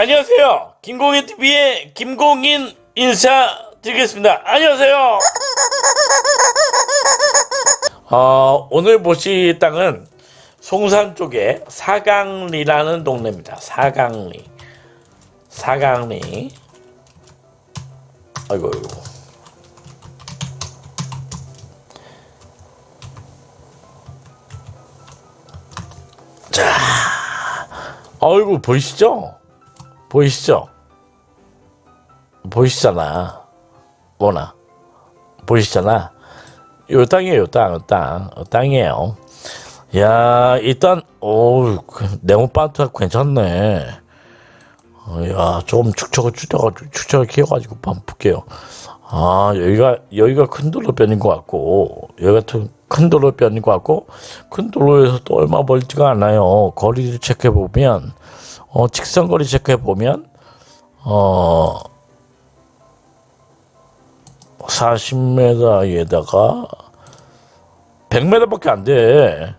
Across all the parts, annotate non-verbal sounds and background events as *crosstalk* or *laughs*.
안녕하세요. 김공인 TV의 김공인 인사드리겠습니다. 안녕하세요. 어, 오늘 보실 땅은 송산 쪽에 사강리라는 동네입니다. 사강리. 사강리. 아이고, 아이고. 자, 아이고, 보이시죠? 보이시죠? 보이시잖아. 뭐나. 보이시잖아. 요 땅이에요, 요 땅, 요 땅. 요 땅이에요. 야, 일단, 오, 네모 반트 괜찮네. 어, 야, 좀 축척을 줄여가지고, 축척을 키워가지고 한번 볼게요. 아, 여기가, 여기가 큰 도로변인 것 같고, 여기가 좀큰 도로변인 것 같고, 큰 도로에서 또 얼마 멀지가 않아요. 거리를 체크해보면, 어, 직선거리 체크해 보면, 어, 40m에다가 100m밖에 안 돼.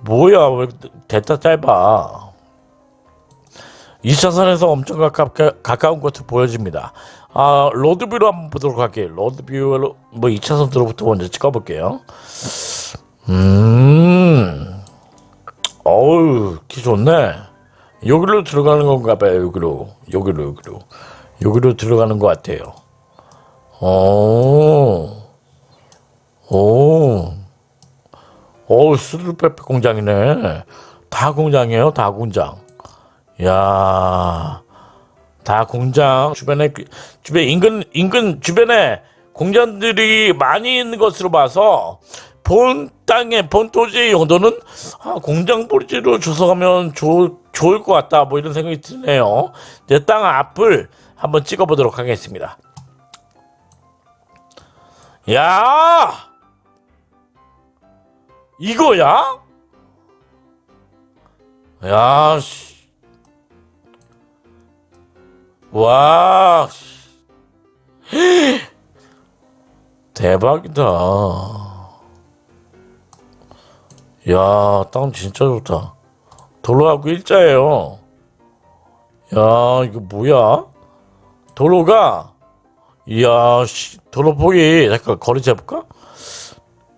뭐야, 왜 됐다 짧아. 2차선에서 엄청 가깝게, 가까운 것을 보여집니다. 아, 로드뷰로 한번 보도록 할게요. 로드뷰로, 뭐 2차선 도로부터 먼저 찍어볼게요. 음, 어우, 기 좋네. 여기로 들어가는 건가 봐요, 여기로. 여기로, 여기로. 여기로 들어가는 것 같아요. 오, 오, 오, 수두페페 공장이네. 다 공장이에요, 다 공장. 야, 다 공장 주변에 주변 인근 인근 주변에 공장들이 많이 있는 것으로 봐서 본 땅에 본 토지의 용도는 아, 공장 뿌리로 조성하면 좋, 좋을 것 같다 뭐 이런 생각이 드네요. 내땅 앞을 한번 찍어보도록 하겠습니다. 야 이거야? 야 씨. 와 씨. *gasps* 대박이다. 야, 땅 진짜 좋다. 도로하고 일자예요. 야, 이거 뭐야? 도로가, 이야, 씨, 도로폭이, 잠깐 거리 재볼까?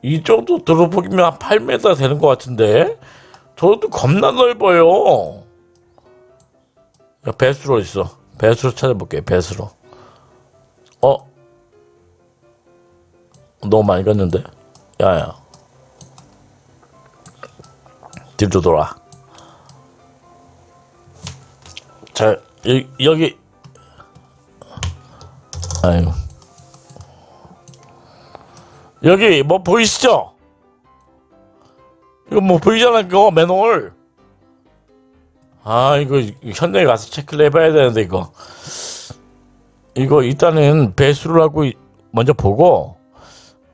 이 정도 도로폭이면 한 8m 되는 것 같은데? 도로도 겁나 넓어요. 야, 배수로 있어. 배수로 찾아볼게, 배수로. 어? 너무 많이 갔는데? 야야. 뒤로 돌아. 자, 여, 여기. 아유. 여기 뭐 보이시죠? 이거 뭐 보이잖아, 그거 맨홀. 아, 이거 현장에 가서 체크를 해봐야 되는데, 이거. 이거 일단은 배수를 하고 먼저 보고,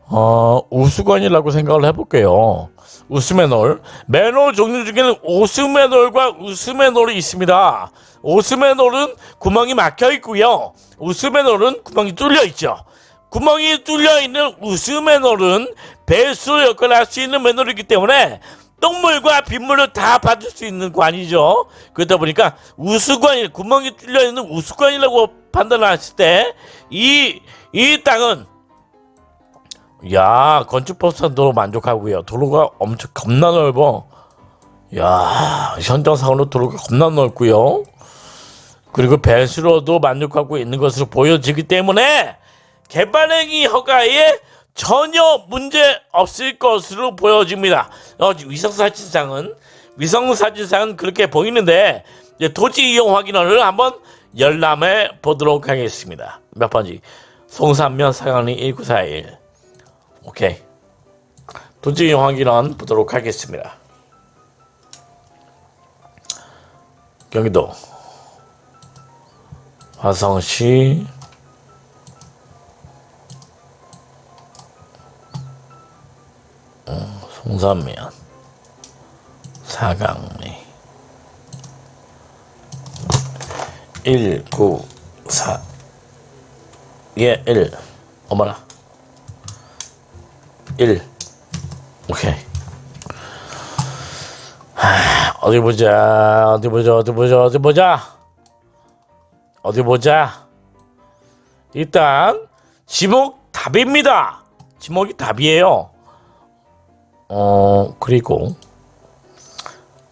어, 우수관이라고 생각을 해볼게요. 우스메놀. 맨홀 종류 중에는 오스메놀과 우스메놀이 있습니다. 오스메놀은 구멍이 막혀 있고요. 우스메놀은 구멍이 뚫려 있죠. 구멍이 뚫려 있는 우스메놀은 배수 역할을 할 수 있는 맨홀이기 때문에 똥물과 빗물을 다 받을 수 있는 관이죠. 그러다 보니까 우수관이 구멍이 뚫려 있는 우수관이라고 판단을 했을 때이 이 땅은 야 건축법상도 만족하고요. 도로가 엄청 겁나 넓어. 야 현장 상으로 도로가 겁나 넓고요. 그리고 배수로도 만족하고 있는 것으로 보여지기 때문에 개발행위 허가에 전혀 문제 없을 것으로 보여집니다. 어, 위성사진상은 위성사진상은 그렇게 보이는데 이제 토지 이용 확인을 한번 열람해 보도록 하겠습니다. 몇 번지? 송산면 사강리 1941 오케이. 이용 확인은 보도록 하겠습니다. 경기도. 화성시. 송산면. 사강리. 194 예, 1 어머나 1 오케이 하, 어디 보자 어디 보자 어디 보자 어디 보자 어디 보자. 일단 지목 답입니다. 지목이 답이에요. 어 그리고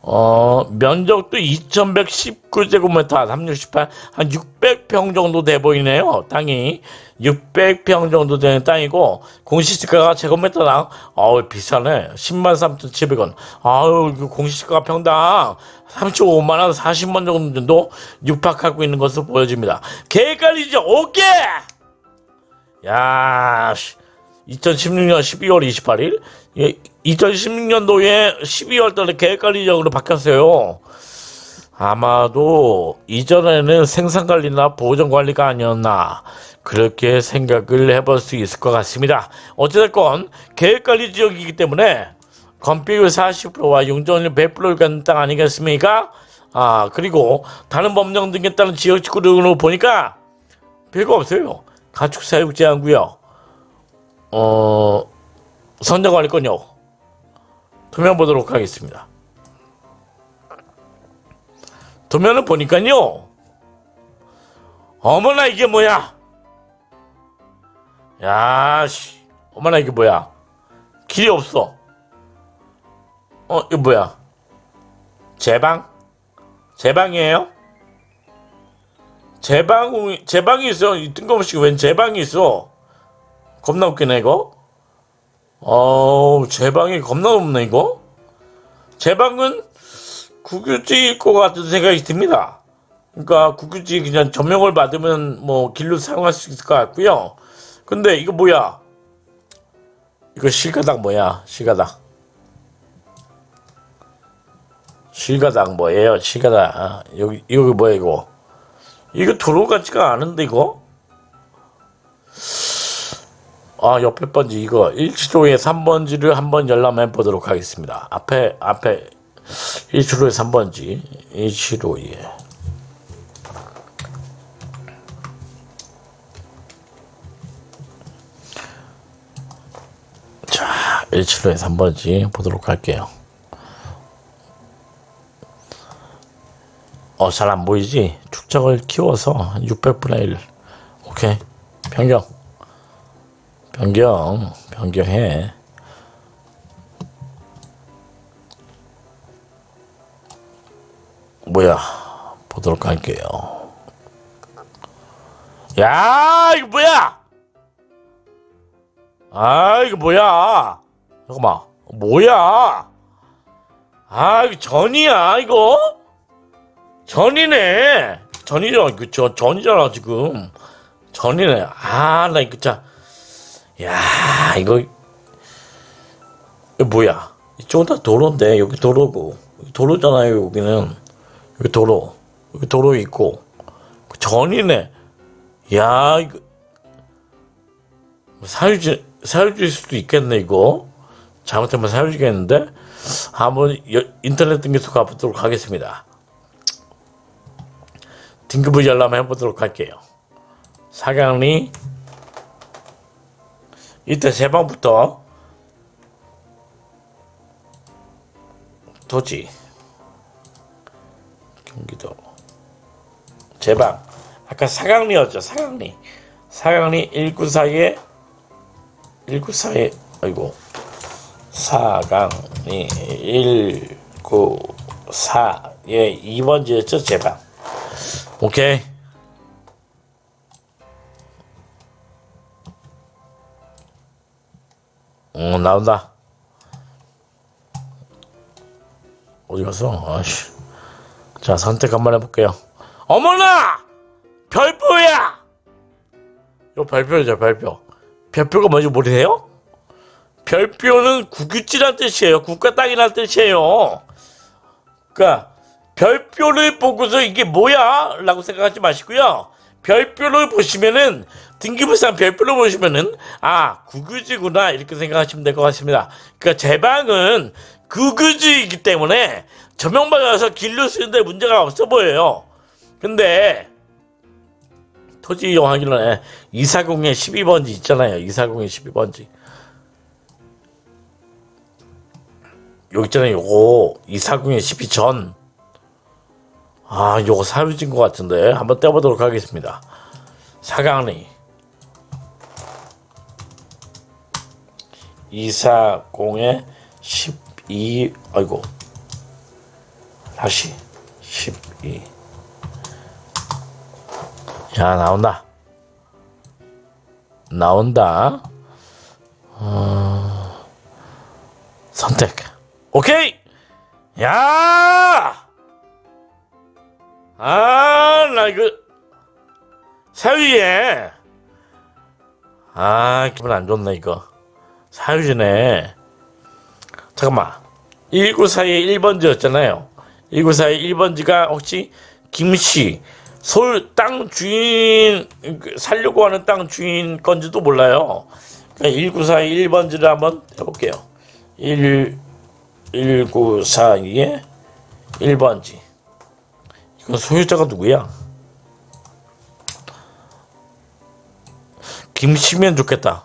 어 면적도 2119제곱미터 368, 한 600평 정도 돼 보이네요. 땅이 600평 정도 되는 땅이고 공시지가가 제곱미터당 어우 비싸네. 10만 3,700원. 아우 그 공시지가 평당 35만 원, 40만 원 정도 육박하고 있는 것으로 보여집니다. 개헷갈리죠? 오케이. 야, 씨. 2016년 12월 28일, 예, 2016년도에 12월 달에 계획관리적으로 바뀌었어요. 아마도 이전에는 생산관리나 보존관리가 아니었나 그렇게 생각을 해볼 수 있을 것 같습니다. 어찌됐건 계획관리 지역이기 때문에 건폐율 40%와 용적률 100%를 갖는 땅 아니겠습니까? 아 그리고 다른 법령 등에 따른 지역지구 등으로 보니까 별거 없어요. 가축 사육 제한구역, 어 선정관리권요. 도면 보도록 하겠습니다. 도면을 보니까요. 어머나 이게 뭐야? 야, 씨. 어머나 이게 뭐야? 길이 없어. 어, 이거 뭐야? 제 방? 제 방이에요? 제 방, 제 방이 있어. 이 뜬금없이 웬 제 방이 있어? 겁나 웃기네, 이거. 어우, 제 방이 겁나 없네, 이거? 제 방은 국유지일 것 같은 생각이 듭니다. 그러니까 국유지 그냥 조명을 받으면 뭐 길로 사용할 수 있을 것 같고요. 근데 이거 뭐야? 이거 실가당 뭐야? 실가당. 실가당 뭐예요? 실가당. 아, 여기 이거 뭐야 이거? 이거 도로 같지가 않은데 이거? 아 옆에 번지 이거. 1치로의 3번지를 한번 열람해 보도록 하겠습니다. 앞에 앞에. 1치로의 3번지. 1치로의 자 1치로의 3번지 보도록 할게요. 어 잘 안 보이지? 축적을 키워서 한 600분의 1 오케이. 변경 변경 변경해. 뭐야 보도록 할게요. 야 이거 뭐야? 아 이거 뭐야? 잠깐만 뭐야? 아 이거 전이야 이거? 전이네. 전이잖아 그저 전이잖아 지금. 전이네. 아 나 이거 진짜 야 이거 뭐야? 이쪽은 다 도로인데 여기 도로고. 도로잖아요 여기는. 여기 도로. 여기 도로 있고. 그 전이네. 야 이거. 사유지 사유지일 수도 있겠네 이거. 잘못하면 사유지겠는데? 한번 여- 인터넷 등기소 가보도록 하겠습니다. 등급을 열람 해보도록 할게요. 사강리 이때 세 방부터 도지. 경기도. 제방. 아까 사강리였죠 사강리. 사강리 194에 194에 아이고. 사강리 194에 2번지였죠 제방. 오케이 어, 나온다. 어디 갔어? 아씨. 자, 선택 한번 해볼게요. 어머나! 별표야! 이거 별표죠, 별표. 별표가 뭔지 모르세요? 별표는 국유지란 뜻이에요. 국가 땅이란 뜻이에요. 그러니까 별표를 보고서 이게 뭐야? 라고 생각하지 마시고요. 별표를 보시면은 등기부상 별표를 보시면은 아 국유지구나 이렇게 생각하시면 될 것 같습니다. 그러니까 제 방은 국유지이기 때문에 조명받아서 길로 쓰는데 문제가 없어 보여요. 근데 토지 이용하기 전에 240에 12번지 있잖아요. 240에 12번지. 여기 있잖아요. 요거 240에 12전. 아, 요거 사유진 것 같은데 한번 떼보도록 하겠습니다. 사강리 240에 12 아이고 다시 12 야, 나온다. 나온다. 어... 선택. 오케이! 야! 아, 나 이거, 사위에. 아, 기분 안 좋네, 이거. 사유지네. 잠깐만. 1942의 1번지였잖아요. 1942 1번지가 혹시 김씨, 서울 땅 주인, 그 살려고 하는 땅 주인 건지도 몰라요. 1942 1번지를 한번 해볼게요. 1, 1942의 1번지. 이건 소유자가 누구야? 김씨면 좋겠다.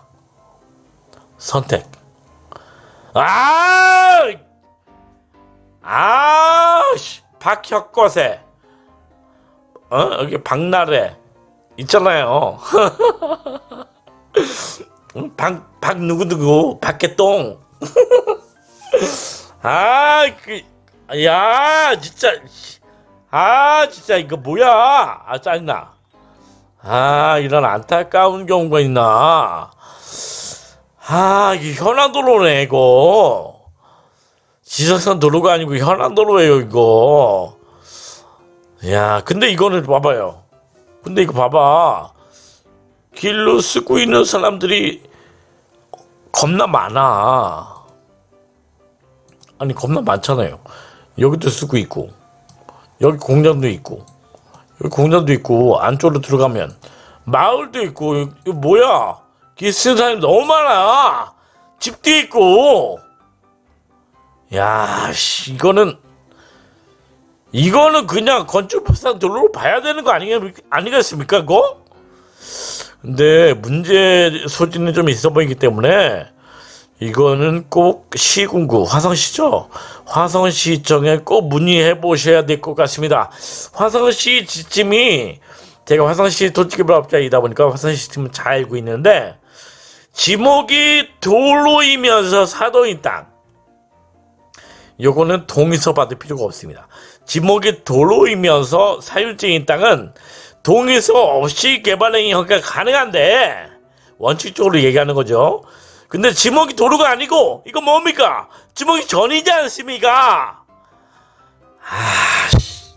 선택. 아! 아! 씨, 박혁거세. 어? 여기 박나래. 있잖아요. *laughs* 응? 박, 박 누구누구. 박개똥. *laughs* 아, 그, 야, 진짜. 씨. 아, 진짜 이거 뭐야. 아, 짜증나. 아, 이런 안타까운 경우가 있나. 아, 이게 현안도로네, 이거. 지석선 도로가 아니고 현안도로예요, 이거. 야, 근데 이거는 봐봐요. 근데 이거 봐봐. 길로 쓰고 있는 사람들이 겁나 많아. 아니, 겁나 많잖아요. 여기도 쓰고 있고, 여기 공장도 있고, 여기 공장도 있고, 안쪽으로 들어가면 마을도 있고, 이거 뭐야? 길 쓰는 사람이 너무 많아. 집도 있고. 야, 씨, 이거는 이거는 그냥 건축법상 도로로 봐야 되는 거 아니, 아니겠습니까, 그거? 근데 문제 소지는 좀 있어 보이기 때문에 이거는 꼭 시군구 화성시죠. 화성시청에 꼭 문의해 보셔야 될 것 같습니다. 화성시 지침이 제가 화성시 도시개발업자이다 보니까 화성시 지침을 잘 알고 있는데 지목이 도로이면서 사도인 땅 요거는 동의서 받을 필요가 없습니다. 지목이 도로이면서 사유지인 땅은 동의서 없이 개발행위 허가가 가능한데 원칙적으로 얘기하는 거죠. 근데 지목이 도로가 아니고 이거 뭡니까? 지목이 전이지 않습니까? 아, 씨.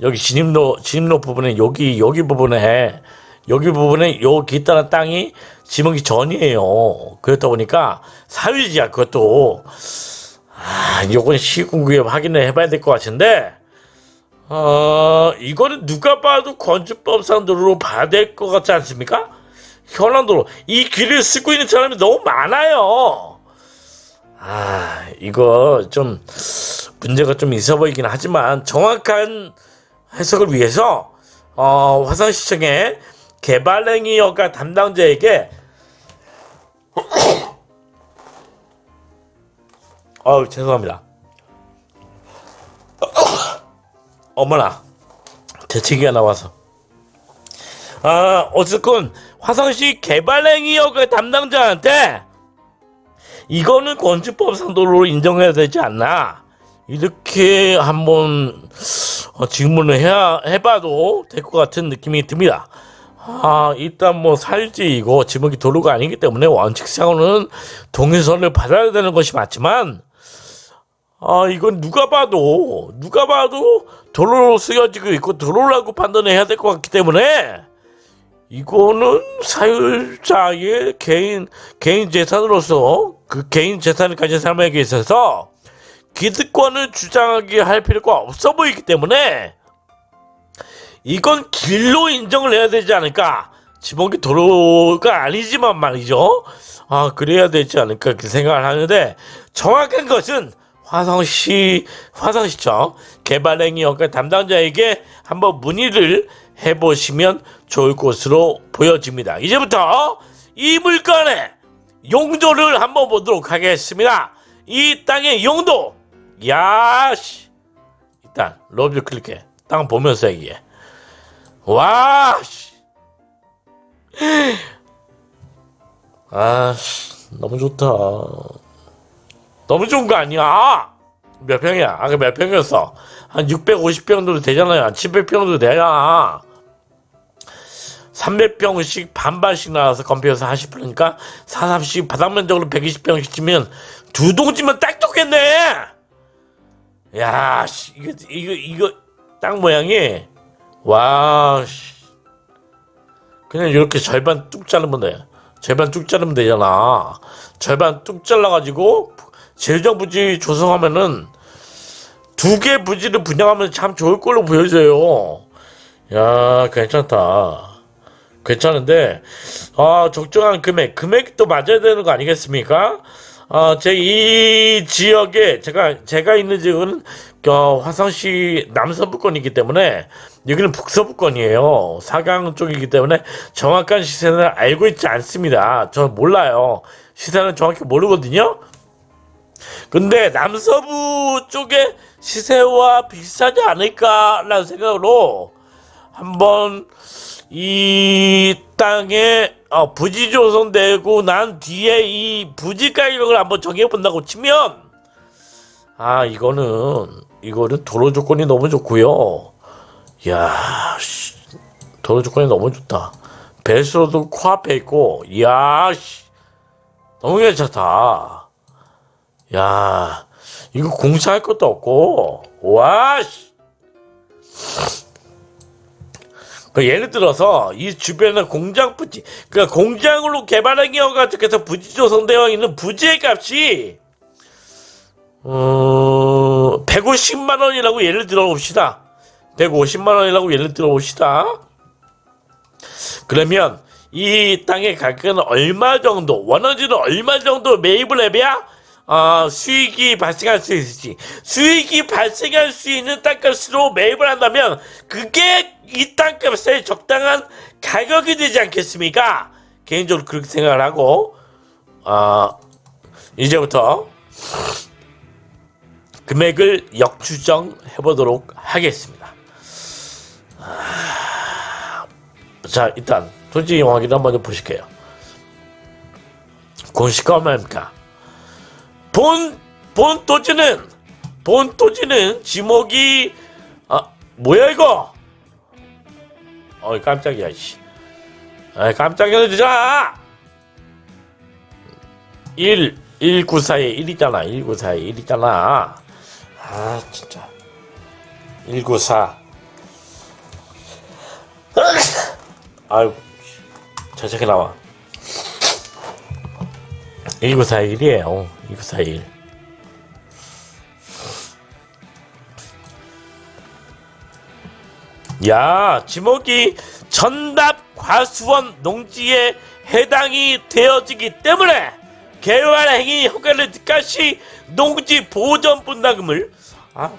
여기 진입로 진입로 부분에 여기 여기 부분에 여기 부분에 여기 있다는 땅이 지목이 전이에요. 그렇다 보니까 사유지야 그것도 아, 요건 시군구에 확인을 해봐야 될 것 같은데, 어, 이거는 누가 봐도 건축법상 도로로 봐야 될 것 같지 않습니까? 현안도로. 이 길을 쓰고 있는 사람이 너무 많아요. 아, 이거 좀 문제가 좀 있어 보이긴 하지만 정확한 해석을 위해서, 어, 화성시청의 개발행위 허가 담당자에게 *coughs* 어우 죄송합니다. *coughs* 어머나 대책이가 나와서 아 어쨌건 화성시 개발행위역의 담당자한테 이거는 건축법상 도로로 인정해야 되지 않나 이렇게 한번 어, 질문을 해야 해봐도 될 것 같은 느낌이 듭니다. 아, 일단 뭐 살지이고 지목이 도로가 아니기 때문에 원칙상으로는 동의서를 받아야 되는 것이 맞지만 아, 이건 누가 봐도, 누가 봐도 도로로 쓰여지고 있고 도로라고 판단해야 될 것 같기 때문에 이거는 사유자의 개인, 개인 재산으로서 그 개인 재산을 가진 사람에게 있어서 기득권을 주장하게 할 필요가 없어 보이기 때문에 이건 길로 인정을 해야 되지 않을까. 지목이 도로가 아니지만 말이죠. 아, 그래야 되지 않을까. 그렇게 생각을 하는데 정확한 것은 화성시 화성시청 개발행위 역할 담당자에게 한번 문의를 해보시면 좋을 것으로 보여집니다. 이제부터 이 물건의 용도를 한번 보도록 하겠습니다. 이 땅의 용도, 야씨, 일단 러브 클릭해. 땅 보면서 얘기해. 와, 씨. 아, 씨, 너무 좋다. 너무 좋은 거 아니야? 몇 평이야? 아까 몇 평이었어? 한 650평 정도 되잖아요. 한 700평 정도 되잖아. 300평씩 반반씩 나와서 건폐해서 하실 거니까 4, 30씩 바닥면적으로 120평씩 치면 두 동지면 딱 좋겠네. 야, 씨, 이거 이거 이거 땅 모양이 와, 씨. 그냥 이렇게 절반 뚝 자르면 돼. 절반 뚝 자르면 되잖아. 절반 뚝 잘라가지고 제정 부지 조성하면은 두 개 부지를 분양하면 참 좋을 걸로 보여져요. 야, 괜찮다. 괜찮은데, 아, 적정한 금액, 금액도 맞아야 되는 거 아니겠습니까? 아, 제이 지역에, 제가, 제가 있는 지역은, 어, 화성시 남서부권이기 때문에, 여기는 북서부권이에요. 사강 쪽이기 때문에 정확한 시세는 알고 있지 않습니다. 저는 몰라요. 시세는 정확히 모르거든요. 근데 남서부 쪽에 시세와 비슷하지 않을까라는 생각으로 한번 이 땅에 어, 부지 조성되고 난 뒤에 이 부지 가격을 한번 정해 본다고 치면 아 이거는 이거는 도로 조건이 너무 좋고요. 야 씨, 도로 조건이 너무 좋다. 배수로도 코앞에 있고 야 씨, 너무 괜찮다. 야, 이거 공사할 것도 없고, 와, 씨. 그 예를 들어서 이 주변에 공장 부지, 그 공장으로 개발하기여가지고 해서 부지 조성되어 있는 부지의 값이 어, 150만 원이라고 예를 들어 봅시다. 150만 원이라고 예를 들어 봅시다. 그러면 이 땅의 가격은 얼마 정도, 원어지는 얼마 정도 매입을 해야 어, 수익이 발생할 수 있을지 수익이 발생할 수 있는 땅값으로 매입을 한다면 그게 이 땅값의 적당한 가격이 되지 않겠습니까? 개인적으로 그렇게 생각을 하고 어, 이제부터 금액을 역추정해 보도록 하겠습니다. 아, 자 일단 토지 이용하기도 한번 좀 보실게요. 공시가 얼마입니까? 본, 본 토지는, 본 토지는 지목이, 아, 뭐야, 이거? 어이, 깜짝이야, 씨. 아이, 깜짝이야, 진짜! 1, 1942, 1이잖아, 1942, 1이잖아. 아, 진짜. 194. 아이고, 저 새끼 나와. 1941이에요. 1941. 야, 지목이 전답 과수원 농지에 해당이 되어지기 때문에 개발 행위 허가를 득하시 농지 보전 분담금을 아,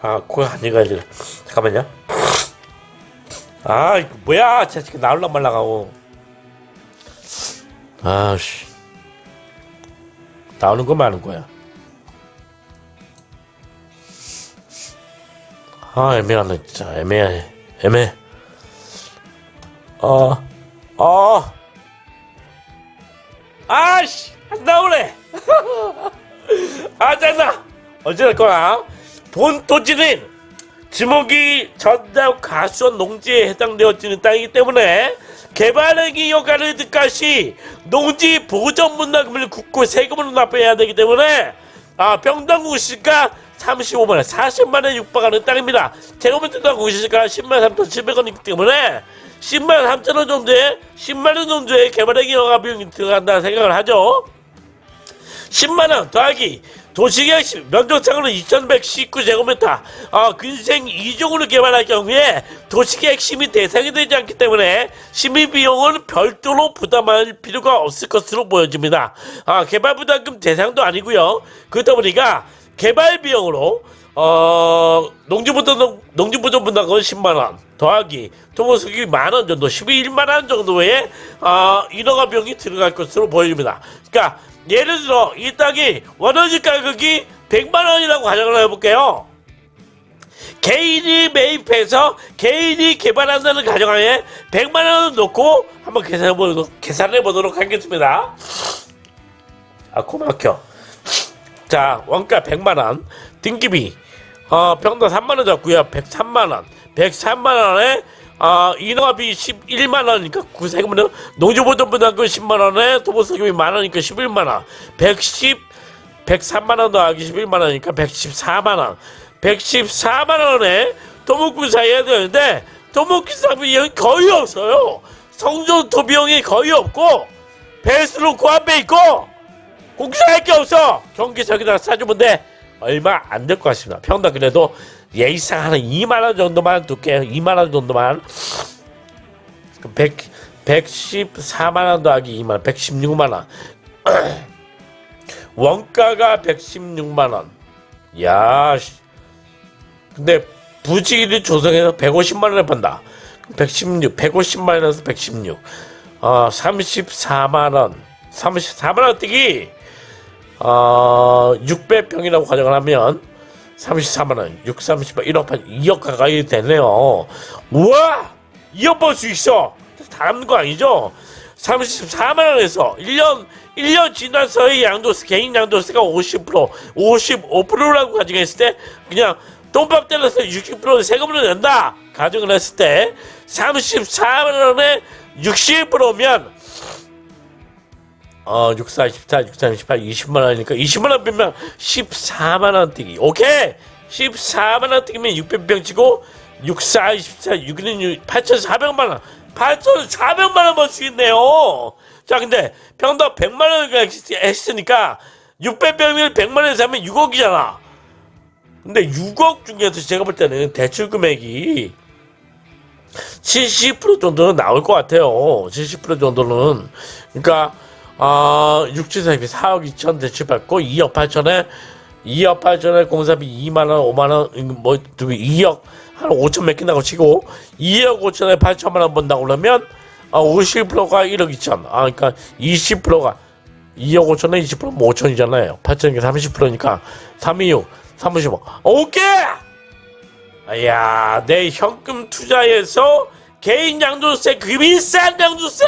아, 그거 아니가지고 잠깐만요. 아, 이거 뭐야? 저 지금 나올라 말라가고. 아씨. 나오는 거 많은 거야. 아 애매하네 진짜 애매해 애매. 어, 어, 아씨 안 나오네. 아 짜증나. 어찌됐거나 본 토지는 지목이 전담 가수원 농지에 해당되어지는 땅이기 때문에 개발행위 효과를 득하시 농지 보전 분담금을 국고 세금으로 납부해야 되기 때문에 아 평당 시가 35만 원, 40만 원에 육박하는 땅입니다. 제곱미터 당 공시지가 10만 3,700원이기 때문에 10만 3천 원 정도의 10만 원 정도의 개발행위 허가 비용이 들어간다 생각을 하죠. 10만 원 더하기 도시계획 면적상으로 2,119제곱미터 어, 근생 2종으로 개발할 경우에 도시계획 심의 대상이 되지 않기 때문에 심의 비용은 별도로 부담할 필요가 없을 것으로 보여집니다. 아, 개발 부담금 대상도 아니고요. 그렇다 보니까 개발 비용으로 어, 농지부도 농지부도 분담금 10만 원 더하기 토목수기 만원 정도 11만 원 정도의 어, 인허가 비용이 들어갈 것으로 보여집니다. 그러니까 예를 들어 이 땅이 원어지 가격이 100만 원이라고 가정을 해볼게요. 개인이 매입해서 개인이 개발한다는 가정하에 100만 원을 놓고 한번 계산해 보도록 계산해 보도록 하겠습니다. 아 코 막혀. 자 원가 100만 원, 등기비 어 평당 3만 원 잡고요. 103만 원, 103만 원에 어, 인허비 11만 원이니까 구세금은 농지보전분담금 10만 원에 도보세금이 만 원이니까 11만 원, 110 103만 원 더하기 11만 원이니까 114만 원. 114만 원에 토목공사 해야 되는데 토목공사 비용이 거의 없어요. 성전토 비용이 거의 없고 배수로 구한배 있고 공사할 게 없어. 경기석에다 싸주면 돼. 얼마 안 될 것 같습니다. 평당 그래도 예의상 한 2만 원 정도만 둘게요. 2만 원 정도만. 100, 114만 원 더하기 2만 원, 116만 원. *clears throat* 원가가 116만 원. 야, 씨. 근데 부지를 조성해서 150만 원에 판다. 116, 150만 원에서 116. 어, 34만 원. 34만 원 뛰기. 어, 600평이라고 가정을 하면 34만 원, 6, 38, 1억 8, 2억 가까이 되네요. 우와! 2억 벌 수 있어! 다른 거 아니죠? 34만 원에서 1년 1년 지나서의 양도세 개인 양도세가 50% 55%라고 가정했을 때 그냥 돈밥 때려서 60% 세금을 낸다 가정을 했을 때 34만 원에 60%면 어 64, 14, 63, 18, 20만 원이니까 20만 원 빼면 14만 원 뛰기. 오케이? 14만 원 뛰기면 600병 치고 64, 24, 6은 8,400만 원. 8,400만 원 벌 수 있네요. 자 근데 평당 100만 원을 했으니까 600병을 100만 원에서 하면 6억이잖아. 근데 6억 중에서 제가 볼 때는 대출 금액이 70% 정도는 나올 것 같아요. 70% 정도는. 그러니까, 어, 674비 4억 2천 대출받고 2억 8천에 2억 8천에 공사비 2만 원, 5만 원, 뭐, 2억, 한 5천 몇 개 나고 치고 2억 5천에 8천만 원 번다고 그러면 아, 50%가 1억 2천. 아, 그러니까 20%가 2억 5천에 20%면 5천이잖아요. 8천이니까 30%니까 326, 35. 오케이! 야, 내 현금 투자에서 개인 양도세, 그 비싼 양도세,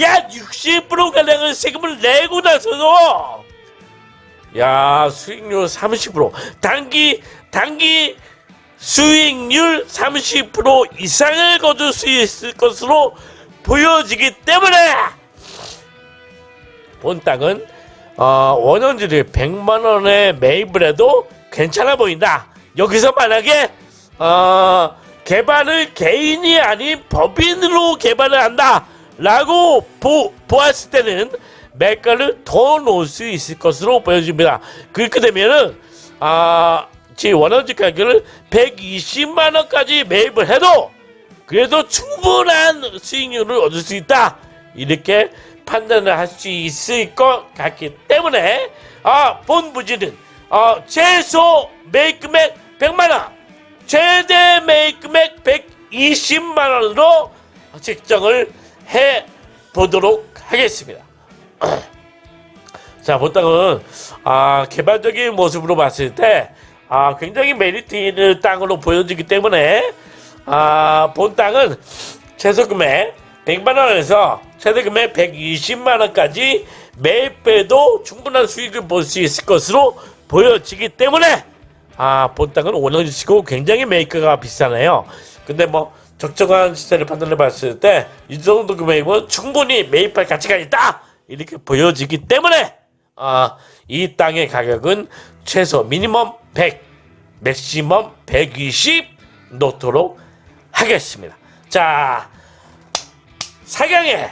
야, 60%가량의 세금을 내고 나서도, 야, 수익률 30%, 단기, 단기 수익률 30% 이상을 거둘 수 있을 것으로 보여지기 때문에, 본 땅은, 어, 원원지를 100만 원에 매입을 해도 괜찮아 보인다. 여기서 만약에 어, 개발을 개인이 아닌 법인으로 개발을 한다라고 보, 보았을 때는 매가를 더 놓을 수 있을 것으로 보여집니다. 그렇게 되면은 아, 제 원원지 가격을 120만 원까지 매입을 해도 그래도 충분한 수익률을 얻을 수 있다. 이렇게 판단을 할 수 있을 것 같기 때문에 아, 본 부지는 어, 최소 매입 금액 100만 원 최대 매입 금액 120만 원으로 책정을 해 보도록 하겠습니다. *clears throat* 자, 보통은 아, 개발적인 모습으로 봤을 때 아, 굉장히 메리트 있는 땅으로 보여지기 때문에 아, 본 땅은 최소 금액 100만 원에서 최대 금액 120만 원까지 매입해도 충분한 수익을 볼 수 있을 것으로 보여지기 때문에 아, 본 땅은 원형지치고 굉장히 메이커가 비싸네요. 근데 뭐 적정한 시세를 판단해 봤을 때 이 정도 금액이면 충분히 매입할 가치가 있다 이렇게 보여지기 때문에 아, 이 땅의 가격은 최소 미니멈 100, 맥시멈 120 놓도록 하겠습니다. 자, 사경에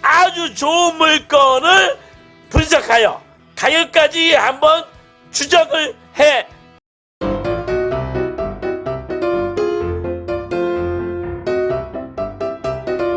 아주 좋은 물건을 분석하여 가격까지 한번 추적을 해